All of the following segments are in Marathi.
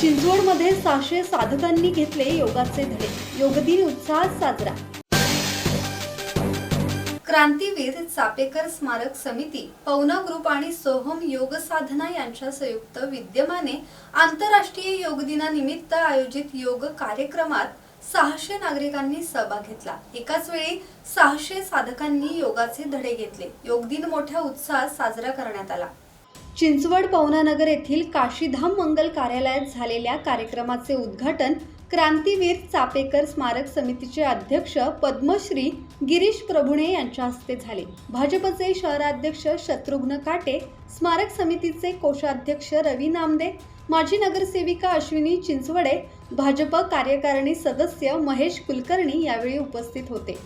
चिंचवडमध्ये सहाशे साधकांनी घेतले योगाचे धडे. योगदिन उत्साहात साजरा. क्रांतीवीर चापेकर स्मारक समिती पवना ग्रुप आणि सोहम योग साधना यांच्या संयुक्त विद्यमाने आंतरराष्ट्रीय योग दिनानिमित्त आयोजित योग कार्यक्रमात सहाशे नागरिकांनी सहभाग घेतला. एकाच वेळी सहाशे साधकांनी योगाचे धडे घेतले. योग दिन मोठ्या उत्साहात साजरा करण्यात आला. चिंचवड पवनानगर येथील काशीधाम मंगल कार्यालयात झालेल्या कार्यक्रमाचे उद्घाटन क्रांतीवीर चापेकर स्मारक समितीचे अध्यक्ष पद्मश्री गिरीश प्रभुणे यांच्या हस्ते झाले. भाजपचे शहराध्यक्ष शत्रुघ्न काटे स्मारक समितीचे कोषाध्यक्ष रवी नामदे माजी नगरसेविका अश्विनी चिंचवडे भाजप कार्यकारिणी सदस्य महेश कुलकर्णी यावेळी उपस्थित होते.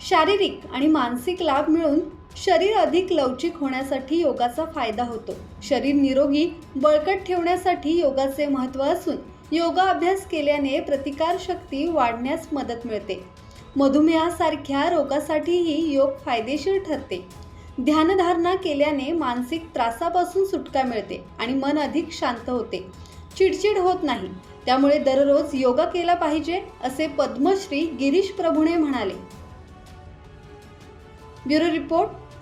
शारीरिक आणि मानसिक लाभ मिळून शरीर अधिक लवचिक होण्यासाठी योगाचा फायदा होतो. शरीर निरोगी बळकट ठेवण्यासाठी योगाचे महत्त्व असून योगा अभ्यास केल्याने प्रतिकार शक्ती वाढण्यास मदत मिळते. मधुमेहासारख्या रोगासाठीही योग फायदेशीर ठरते. ध्यानधारणा केल्याने मानसिक त्रासापासून सुटका मिळते आणि मन अधिक शांत होते. चिडचिड होत नाही. त्यामुळे दररोज योगा केला पाहिजे असे पद्मश्री गिरीश प्रभूने म्हणाले. Bureau report.